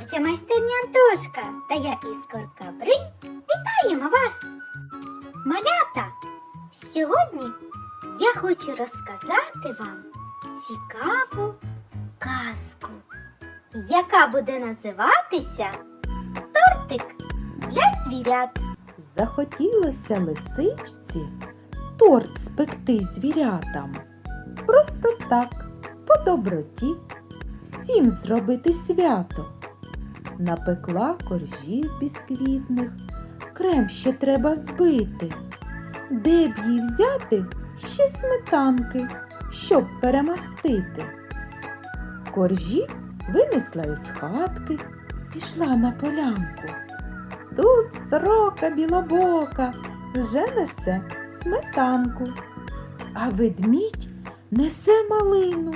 творча майстерня Антошка та я Іскорка Бринь вітаємо вас! Малята! Сьогодні я хочу розказати вам цікаву казку, яка буде називатися Тортик для звірят. Захотілося лисичці торт спекти звірятам. Просто так, по доброті, всім зробити свято. Напекла коржів бісквітних, крем ще треба збити. Де б їй взяти ще сметанки, щоб перемастити. Коржі винесла із хатки, пішла на полянку. Тут сорока білобока вже несе сметанку, а ведмідь несе малину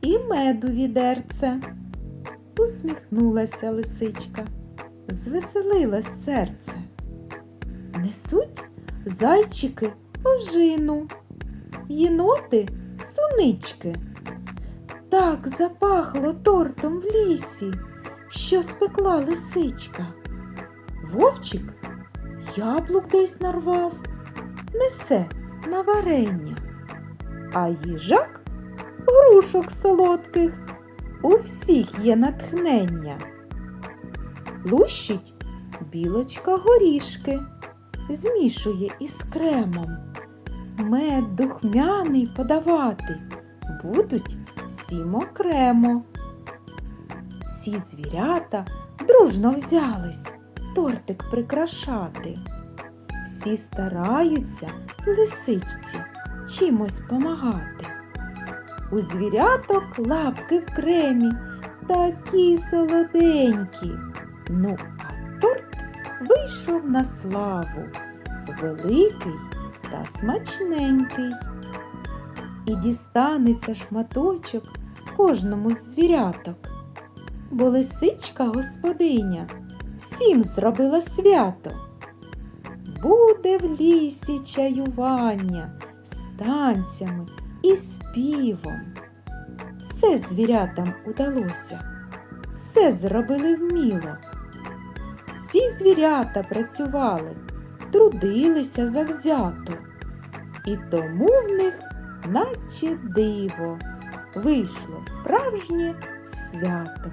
і меду відерце. Усміхнулася лисичка, звеселилось серце. Несуть зайчики ожину, єноти сунички. Так запахло тортом в лісі, що спекла лисичка. Вовчик яблук десь нарвав, несе на варення, а їжак грушок солодких, у всіх є натхнення. Лущить білочка горішки, змішує із кремом. Мед духмяний подавати будуть всім окремо. Всі звірята дружно взялись тортик прикрашати. Всі стараються лисичці чимось помагати. У звіряток лапки в кремі такі солоденькі. Ну, а торт вийшов на славу, великий та смачненький. І дістанеться шматочок кожному з звіряток, бо лисичка господиня всім зробила свято. Буде в лісі чаювання з танцями і співом. Все звірятам удалося, все зробили вміло. Всі звірята працювали, трудилися завзято, і тому в них, наче диво, вийшло справжнє свято.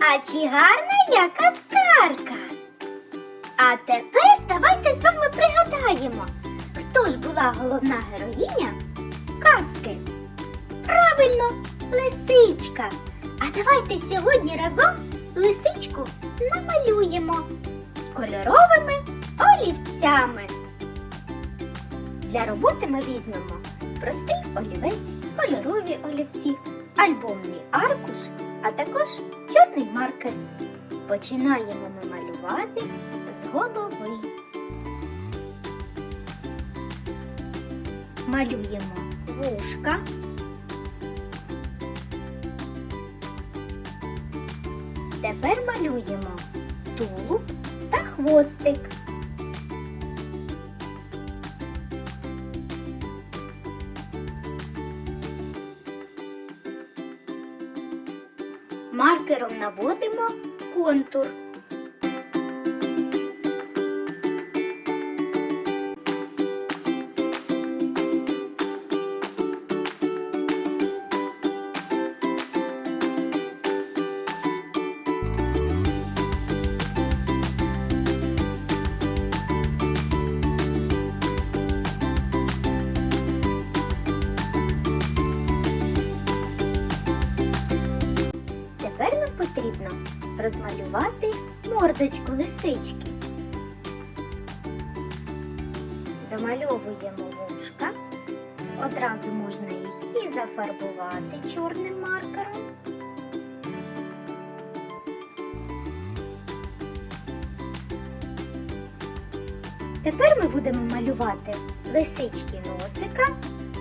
А чи гарна я казкарка? А тепер давайте з вами пригадаємо, хто ж була головна героїня казки? Правильно, лисичка. А давайте сьогодні разом лисичку намалюємо кольоровими олівцями. Для роботи ми візьмемо простий олівець, кольорові олівці, альбомний аркуш, а також чорний маркер. Починаємо ми малювати з голови. Малюємо вушка. Тепер малюємо тулуб та хвостик. Маркером наводимо контур. Мордочку лисички. Домальовуємо вушка. Одразу можна їх і зафарбувати чорним маркером. Тепер ми будемо малювати лисички носика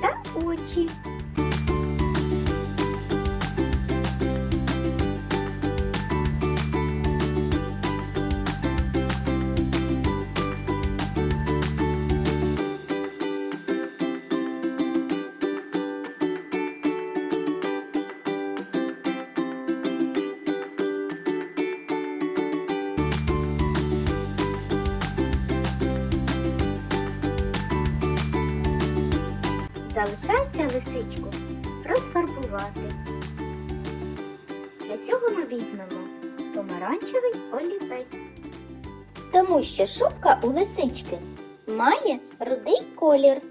та очі. Залишається лисичку розфарбувати. Для цього ми візьмемо помаранчевий олівець. Тому що шубка у лисички має рудий колір.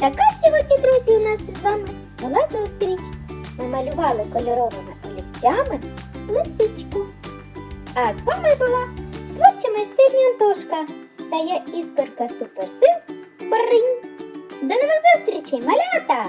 Така сьогодні, друзі, у нас із вами була зустріч. Ми малювали кольоровими олівцями лисичку. А з вами була творча майстерня Антошка та я іскорка суперсил Бринь. До нових зустрічей, малята!